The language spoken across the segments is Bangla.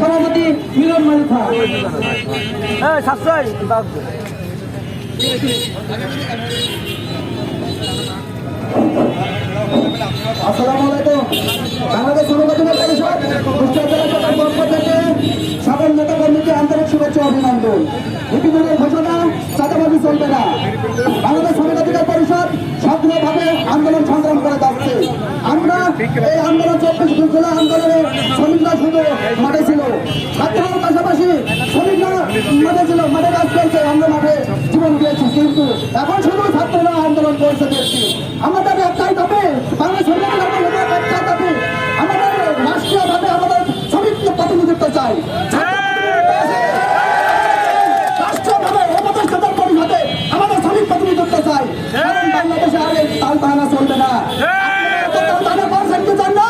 সভাপতি মিলন মালিথা আসসালামু আলাইকুম। বাংলাদেশ সর্বপ্রথম পরিষদ এই আন্দোলন চব্বিশ জেলা আন্দোলনে শ্রমিকরা শুধু মাঠে ছিল। ছাত্রের পাশাপাশি শ্রমিকরা মাঠে ছিল। মাঠে কাজ করছে, আমরা মাঠে জীবন দিয়েছি। কিন্তু এখন শুধু ছাত্ররা আন্দোলন করছে দেখছি আমরা দাবি একটাই দাবি, বাংলাদেশ শ্রমিক একটাই দাবি, আমাদের রাষ্ট্রীয়ভাবে আমাদের শ্রমিককে প্রতিনিধিত্ব চাই। আমাদের শ্রমিক প্রতিনিধিত্ব চাই। কারণ বাংলাদেশে আর এই তাল চলবে না তাদের করছেন কি জন্য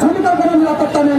শ্রমিকের কোনো নিরাপত্তা নেই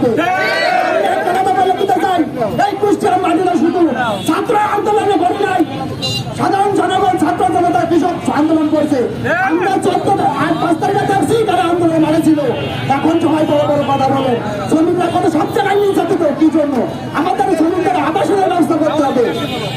ঢুকে একটা কথা বলে দিতে চাই। এই কুষ্টিয়ার মাটিরা শুধু ছাত্র আন্দোলনে ভরে নাই সাধারণ জনগণ ছাত্র জনতা কৃষক আন্দোলন করছে। আমরা চোদ্দ আট পাঁচ তারিখে দেখছি তারা আন্দোলন মানেছিল। এখন সবাই বড় বড় কথা বলে শ্রমিকরা কত সব জায়গায় নির্যাতিত কি জন্য? আমাদের শ্রমিকদের আবাসনের ব্যবস্থা করতে হবে।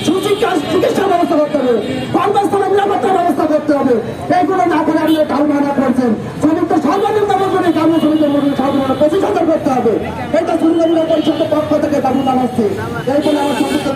সুশিক্ষা চিকিৎসার ব্যবস্থা করতে হবে। কর্মস্থলের নিরাপত্তার ব্যবস্থা করতে হবে। এইগুলো না করে আপনি কালমানা করছেন। শ্রমিকদের সর্বনিম্ন মজুরি গ্রামীণ সমিতির মধ্যে সাধারণ পঁচিশ হাজার করতে হবে। এটা সুন্দর পরিষদের পক্ষ থেকে দাবি জানাচ্ছি। এই বলে আমার শ্রমিকদের